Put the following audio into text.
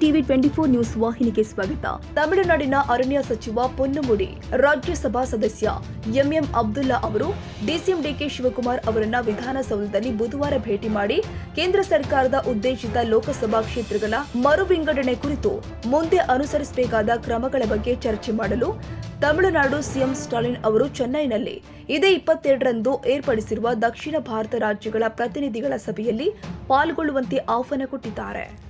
TV twenty four news ವಾಹಿನಿಗೆ ಸ್ವಾಗತ. ತಮಿಳುನಾಡಿನ ಅರಣ್ಯ ಸಚಿವ ಪೊನ್ನುಮುಡಿ, ರಾಜ್ಯಸಭಾ ಸದಸ್ಯ ಎಂಎಂ ಅಬ್ದುಲ್ಲಾ ಅವರು, ಡಿಸಿಎಂ ಡಿಕೆ ಶಿವಕುಮಾರ್ ಅವರನ್ನ ವಿಧಾನಸೌಧದಲ್ಲಿ ಬುಧವಾರ ಭೇಟಿ ಮಾಡಿ ಕೇಂದ್ರ ಸರ್ಕಾರದ ಉದ್ದೇಶಿತ ಲೋಕಸಭಾ ಕ್ಷೇತ್ರಗಳ ಮರು ವಿಂಗಡಣೆ ಕುರಿತು ಮುಂದೆ ಅನುಸರಿಸಬೇಕಾದ ಕ್ರಮಗಳ ಬಗ್ಗೆ ಚರ್ಚೆ ಮಾಡಲು ತಮಿಳುನಾಡು ಸಿಎಂ ಸ್ಟಾಲಿನ್ ಅವರು ಚೆನ್ನೈನಲ್ಲಿ ಇದೇ ಇಪ್ಪತ್ತೆರಡರಂದು ಏರ್ಪಡಿಸಿರುವ ದಕ್ಷಿಣ ಭಾರತ ರಾಜ್ಯಗಳ ಪ್ರತಿನಿಧಿಗಳ ಸಭೆಯಲ್ಲಿ ಪಾಲ್ಗೊಳ್ಳುವಂತೆ ಆಹ್ವಾನ ಕೊಟ್ಟಿದ್ದಾರೆ.